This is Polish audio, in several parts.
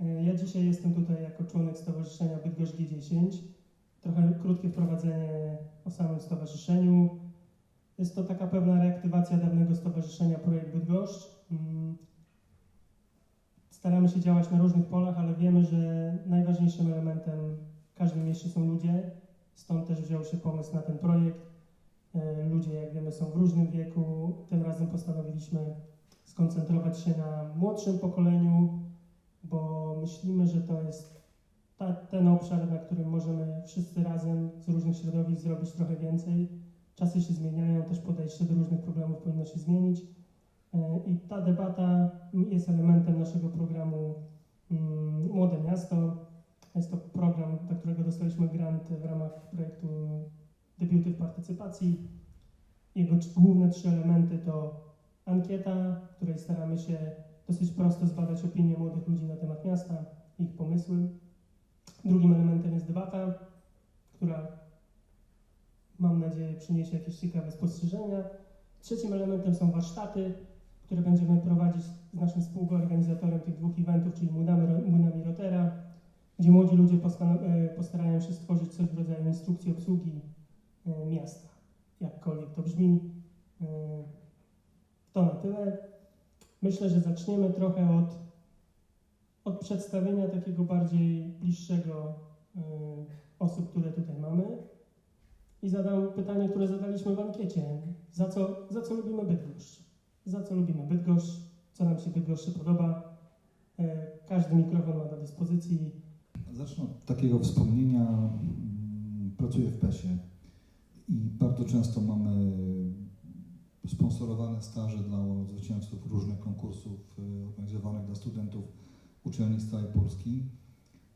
E, Ja dzisiaj jestem tutaj jako członek Stowarzyszenia Bydgoszcz G10. Trochę krótkie wprowadzenie o samym stowarzyszeniu. Jest to taka pewna reaktywacja dawnego stowarzyszenia Projekt Bydgoszcz. Mm. Staramy się działać na różnych polach, ale wiemy, że najważniejszym elementem w każdym mieście są ludzie. Stąd też wziął się pomysł na ten projekt. E, Ludzie, jak wiemy, są w różnym wieku. Tym razem postanowiliśmy skoncentrować się na młodszym pokoleniu, bo myślimy, że to jest ta, ten obszar, na którym możemy wszyscy razem z różnych środowisk zrobić trochę więcej. Czasy się zmieniają, też podejście do różnych problemów powinno się zmienić. E, I ta debata jest elementem naszego programu mm, Młode Miasto. Jest to program, do którego dostaliśmy grant w ramach projektu Debiuty w Partycypacji. Jego główne trzy elementy to ankieta, której staramy się dosyć prosto zbadać opinie młodych ludzi na temat miasta, ich pomysły. Drugim elementem jest debata, która mam nadzieję przyniesie jakieś ciekawe spostrzeżenia. Trzecim elementem są warsztaty, które będziemy prowadzić z naszym współorganizatorem tych dwóch eventów, czyli Młynami, Rotera, gdzie młodzi ludzie e, postarają się stworzyć coś w rodzaju instrukcji obsługi e, miasta. Jakkolwiek to brzmi. E, To na tyle. Myślę, że zaczniemy trochę od, od przedstawienia takiego bardziej bliższego y, osób, które tutaj mamy. I zadam pytanie, które zadaliśmy w ankiecie. Za co, za co lubimy Bydgoszcz? Za co lubimy Bydgoszcz? Co nam się Bydgoszczy podoba? Y, Każdy mikrofon ma do dyspozycji. Zacznę od takiego wspomnienia. mm, Pracuję w PES-ie i bardzo często mamy sponsorowane staże dla zwycięzców różnych konkursów y, organizowanych dla studentów uczelni z całej Polski.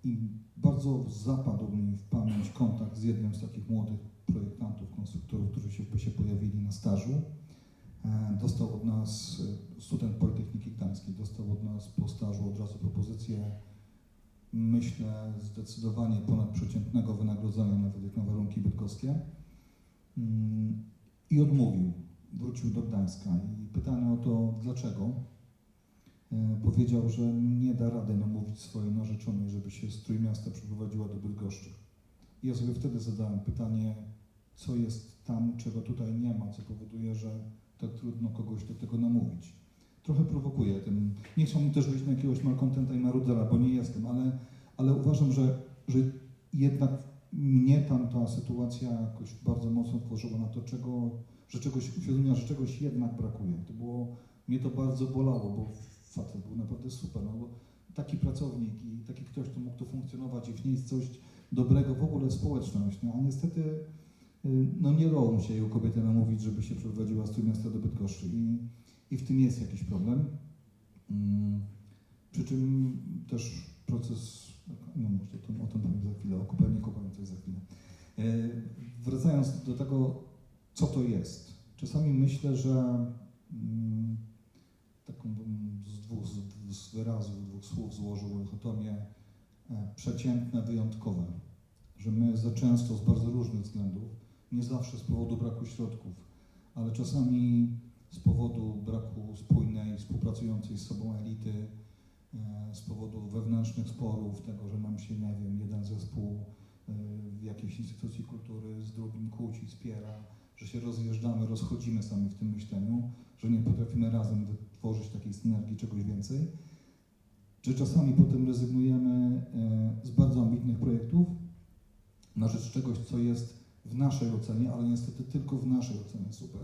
I bardzo zapadł mi w pamięć kontakt z jednym z takich młodych projektantów, konstruktorów, którzy się PES-ie pojawili na stażu. E, Dostał od nas, y, student Politechniki Gdańskiej, dostał od nas po stażu od razu propozycję myślę, zdecydowanie ponadprzeciętnego wynagrodzenia, nawet jak na warunki bydgoskie. Mm, I odmówił. Wrócił do Gdańska i pytany o to, dlaczego, e, powiedział, że nie da rady namówić swojej narzeczonej, żeby się z Trójmiasta przeprowadziła do Bydgoszczy. I ja sobie wtedy zadałem pytanie, co jest tam, czego tutaj nie ma, co powoduje, że tak trudno kogoś do tego namówić trochę prowokuje tym. Nie chciałbym też być na jakiegoś malkontenta i marudzera, bo nie jestem, ale, ale uważam, że, że jednak mnie tam ta sytuacja jakoś bardzo mocno włożyła na to, czego, że czegoś uświadomiła, że czegoś jednak brakuje. To było, mnie to bardzo bolało, bo facet był naprawdę super. No, taki pracownik i taki ktoś, kto mógł tu funkcjonować i wnieść coś dobrego w ogóle społeczność. No, a niestety y, no, nie mu się jego kobietę namówić, żeby się przeprowadziła z Trójmiasta do Bydgoszczy. I, i w tym jest jakiś problem. Mm, Przy czym też proces, no może o tym, o tym powiem za chwilę, o Koperniku powiem coś za chwilę. E, Wracając do tego, co to jest. Czasami myślę, że mm, taką z dwóch z, wyrazów, dwóch słów złożył dychotomię e, przeciętne, wyjątkowe. Że my za często z bardzo różnych względów, nie zawsze z powodu braku środków, ale czasami z powodu braku spójnej, współpracującej z sobą elity, e, z powodu wewnętrznych sporów, tego, że nam się, nie wiem, jeden zespół e, w jakiejś instytucji kultury z drugim kłóci, wspiera, że się rozjeżdżamy, rozchodzimy sami w tym myśleniu, że nie potrafimy razem wytworzyć takiej synergii, czegoś więcej, że czasami potem rezygnujemy e, z bardzo ambitnych projektów na rzecz czegoś, co jest w naszej ocenie, ale niestety tylko w naszej ocenie super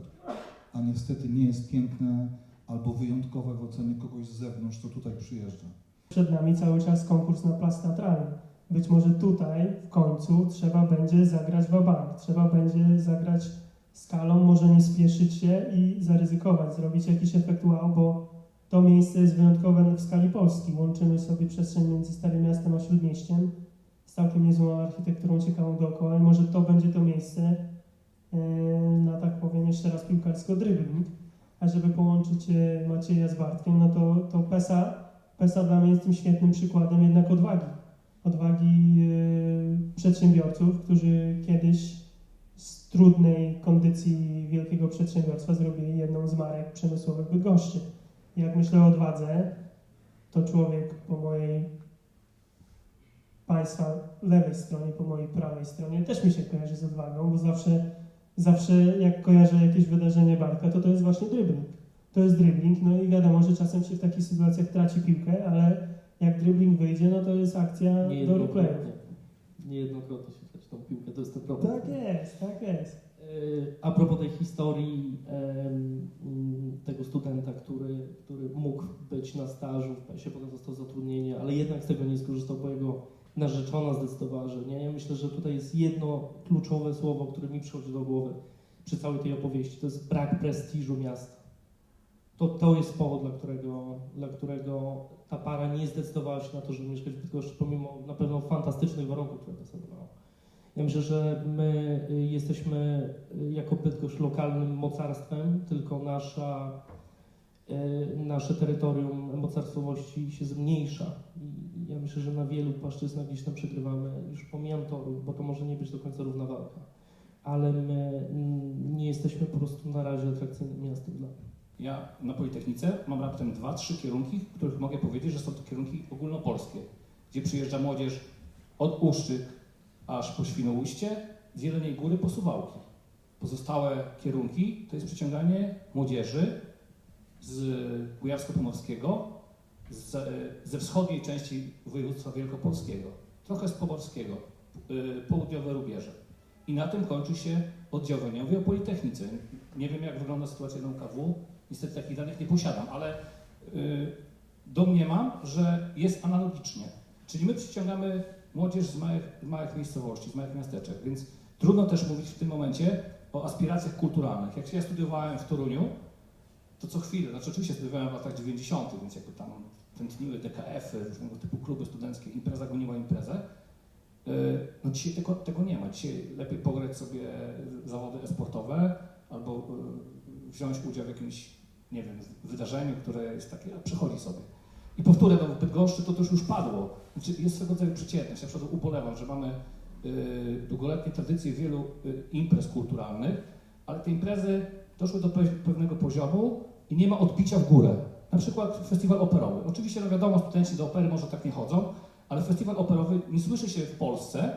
a niestety nie jest piękne albo wyjątkowe w ocenie kogoś z zewnątrz, kto tutaj przyjeżdża. Przed nami cały czas konkurs na plac teatralny. Być może tutaj w końcu trzeba będzie zagrać wabank, trzeba będzie zagrać skalą, może nie spieszyć się i zaryzykować, zrobić jakiś efekt wow, bo to miejsce jest wyjątkowe w skali Polski. Łączymy sobie przestrzeń między Starym Miastem a Śródmieściem z całkiem niezłą architekturą ciekawą dookoła i może to będzie to miejsce e, na, tak powiem, jeszcze raz piłkarsko dribbling. A żeby połączyć e, Macieja z Bartkiem, no to, to PESA, PESA dla mnie jest tym świetnym przykładem jednak odwagi. Odwagi e, przedsiębiorców, którzy kiedyś trudnej kondycji wielkiego przedsiębiorstwa zrobili jedną z marek przemysłowych Bydgoszczy. Jak myślę o odwadze, to człowiek po mojej Państwa lewej stronie, po mojej prawej stronie też mi się kojarzy z odwagą, bo zawsze, zawsze jak kojarzę jakieś wydarzenie Bartka, to to jest właśnie dribbling. To jest dribbling, no i wiadomo, że czasem się w takich sytuacjach traci piłkę, ale jak dribbling wyjdzie, no to jest akcja do replayów. Niejednokrotnie się tą piłkę, to jest ten problem. Tak jest, tak jest. E, A propos tej historii tego studenta, który, który mógł być na stażu PES-ie, potem dostał zatrudnienie, ale jednak z tego nie skorzystał, bo jego narzeczona zdecydowała, że nie. Ja myślę, że tutaj jest jedno kluczowe słowo, które mi przychodzi do głowy przy całej tej opowieści. To jest brak prestiżu miasta. To, to jest powód, dla którego, dla którego ta para nie zdecydowała się na to, żeby mieszkać w Bydgoszczy, pomimo na pewno fantastycznych warunków, które prezentowało. Ja myślę, że my y, jesteśmy y, jako Bydgoszcz lokalnym mocarstwem, tylko nasza, y, nasze terytorium mocarstwowości się zmniejsza. I ja myślę, że na wielu płaszczyznach gdzieś tam przegrywamy. Już pomijam to, bo to może nie być do końca równa walka. Ale my nie jesteśmy po prostu na razie atrakcyjnym miastem dla Ja na Politechnice mam raptem dwa, trzy kierunki, w których mogę powiedzieć, że są to kierunki ogólnopolskie, gdzie przyjeżdża młodzież od Uszczyk aż po Świnoujście, z Jeleniej Góry po Suwałki. Pozostałe kierunki to jest przyciąganie młodzieży z Kujawsko-Pomorskiego, z, ze wschodniej części województwa wielkopolskiego, trochę z Pomorskiego, y, południowe rubieże. I na tym kończy się oddział wojniowy o Politechnice. Nie wiem, jak wygląda sytuacja na UKW, niestety takich danych nie posiadam, ale y, domniemam, że jest analogicznie. Czyli my przyciągamy młodzież z małych, małych miejscowości, z małych miasteczek, więc trudno też mówić w tym momencie o aspiracjach kulturalnych. Jak ja studiowałem w Toruniu, to co chwilę, znaczy oczywiście studiowałem w latach 90., więc jakby tam tętniły DKF-y, różnego typu kluby studenckie, impreza goniła imprezę. Yy, No dzisiaj tego, tego nie ma. Dzisiaj lepiej pograć sobie zawody e-sportowe albo yy, wziąć udział w jakimś, nie wiem, wydarzeniu, które jest takie, a przychodzi sobie. I powtórę, no w Bydgoszczy to też już padło. Znaczy jest swego rodzaju przeciętność. Ja przykład ubolewam, że mamy yy, długoletnie tradycje wielu yy, imprez kulturalnych, ale te imprezy doszły do pe- pewnego poziomu i nie ma odbicia w górę. Na przykład festiwal operowy. Oczywiście, no wiadomo, studenci do opery może tak nie chodzą, ale festiwal operowy nie słyszy się w Polsce,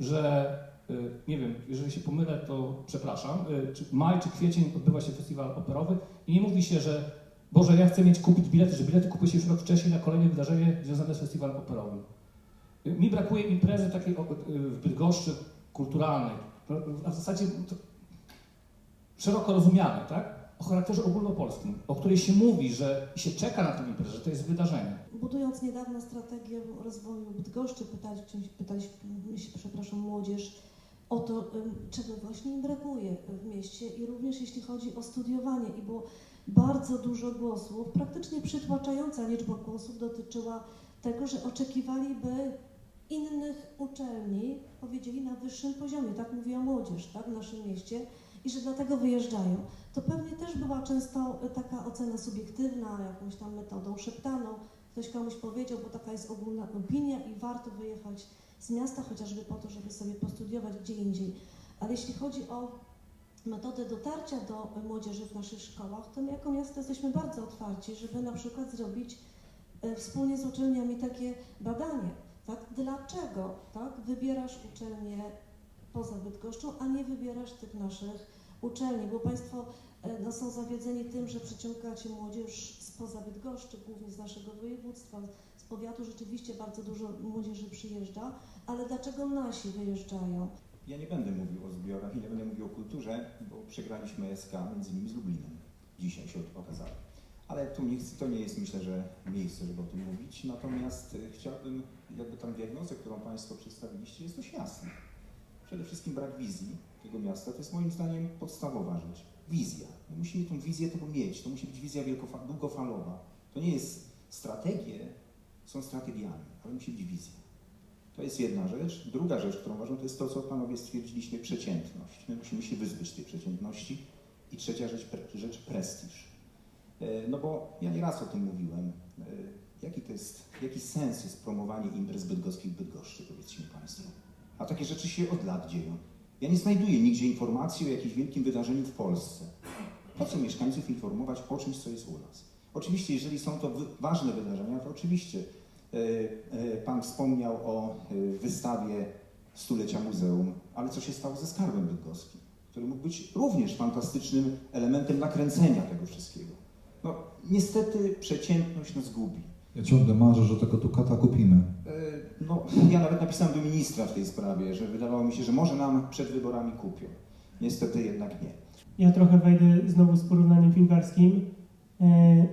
że y, nie wiem, jeżeli się pomylę, to przepraszam, y, czy maj czy kwiecień odbywa się festiwal operowy i nie mówi się, że Boże, ja chcę mieć kupić bilety, że bilety kupuje się już rok wcześniej na kolejne wydarzenie związane z festiwalem operowym. Mi brakuje imprezy takiej w Bydgoszczy kulturalnej, no, a w zasadzie szeroko rozumianej, tak? O charakterze ogólnopolskim, o której się mówi, że się czeka na tę imprezę, że to jest wydarzenie. Budując niedawno strategię rozwoju Bydgoszczy, pytaliśmy, pytaliśmy się, przepraszam, młodzież o to, czego właśnie im brakuje w mieście i również jeśli chodzi o studiowanie i było bardzo dużo głosów, praktycznie przytłaczająca liczba głosów dotyczyła tego, że oczekiwaliby innych uczelni, powiedzieli na wyższym poziomie, tak mówiła młodzież, tak, w naszym mieście i że dlatego wyjeżdżają. To pewnie też była często taka ocena subiektywna, jakąś tam metodą szeptaną, ktoś komuś powiedział, bo taka jest ogólna opinia i warto wyjechać z miasta chociażby po to, żeby sobie postudiować gdzie indziej. Ale jeśli chodzi o metodę dotarcia do młodzieży w naszych szkołach, to my jako miasto jesteśmy bardzo otwarci, żeby na przykład zrobić e, wspólnie z uczelniami takie badanie, tak? Dlaczego tak, wybierasz uczelnię poza Bydgoszczą, a nie wybierasz tych naszych uczelni, bo Państwo e, no, są zawiedzeni tym, że przyciągacie młodzież spoza Bydgoszczy, głównie z naszego województwa, z powiatu rzeczywiście bardzo dużo młodzieży przyjeżdża, ale dlaczego nasi wyjeżdżają? Ja nie będę mówił o zbiorach i nie będę mówił o kulturze, bo przegraliśmy SK między innymi z Lublinem. Dzisiaj się okazało. Ale tu nie, to nie jest myślę, że miejsce, żeby o tym mówić. Natomiast y, chciałbym, jakby tam diagnozę, którą Państwo przedstawiliście, jest dość jasna. Przede wszystkim brak wizji tego miasta to jest moim zdaniem podstawowa rzecz. Wizja. My musimy tą wizję tego mieć. To musi być wizja długofalowa. To nie jest strategie, są strategiami, ale musi być wizja. To jest jedna rzecz. Druga rzecz, którą uważam, to jest to, co panowie stwierdziliśmy, przeciętność. My musimy się wyzbyć tej przeciętności. I trzecia rzecz, rzecz prestiż. E, No bo ja nieraz o tym mówiłem. E, Jaki to jest, jaki sens jest promowanie imprez bydgoskich w Bydgoszczy, powiedzcie mi Państwo. A takie rzeczy się od lat dzieją. Ja nie znajduję nigdzie informacji o jakimś wielkim wydarzeniu w Polsce. Po co mieszkańców informować o czymś, co jest u nas? Oczywiście, jeżeli są to ważne wydarzenia, to oczywiście Pan wspomniał o e, wystawie stulecia muzeum, ale co się stało ze skarbem bydgoskim, który mógł być również fantastycznym elementem nakręcenia tego wszystkiego. No, niestety przeciętność nas gubi. Ja ciągle marzę, że tego Ducata kupimy. E, No, ja nawet napisałem do ministra w tej sprawie, że wydawało mi się, że może nam przed wyborami kupią. Niestety jednak nie. Ja trochę wejdę znowu z porównaniem piłkarskim. E,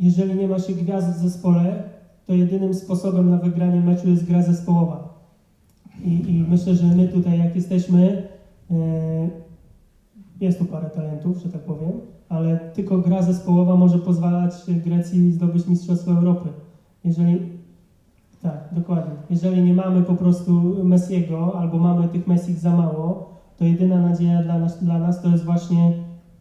Jeżeli nie ma się gwiazd w zespole, to jedynym sposobem na wygranie meczu jest gra zespołowa. I, i myślę, że my tutaj jak jesteśmy, e, jest tu parę talentów, że tak powiem, ale tylko gra zespołowa może pozwalać Grecji zdobyć Mistrzostwo Europy. Jeżeli, tak, dokładnie. Jeżeli nie mamy po prostu Messiego, albo mamy tych Messich za mało, to jedyna nadzieja dla nas, dla nas to jest właśnie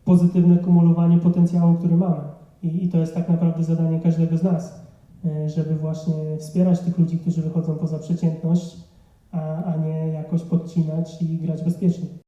pozytywne kumulowanie potencjału, który mamy. I, I to jest tak naprawdę zadanie każdego z nas, żeby właśnie wspierać tych ludzi, którzy wychodzą poza przeciętność, a, a nie jakoś podcinać i grać bezpiecznie.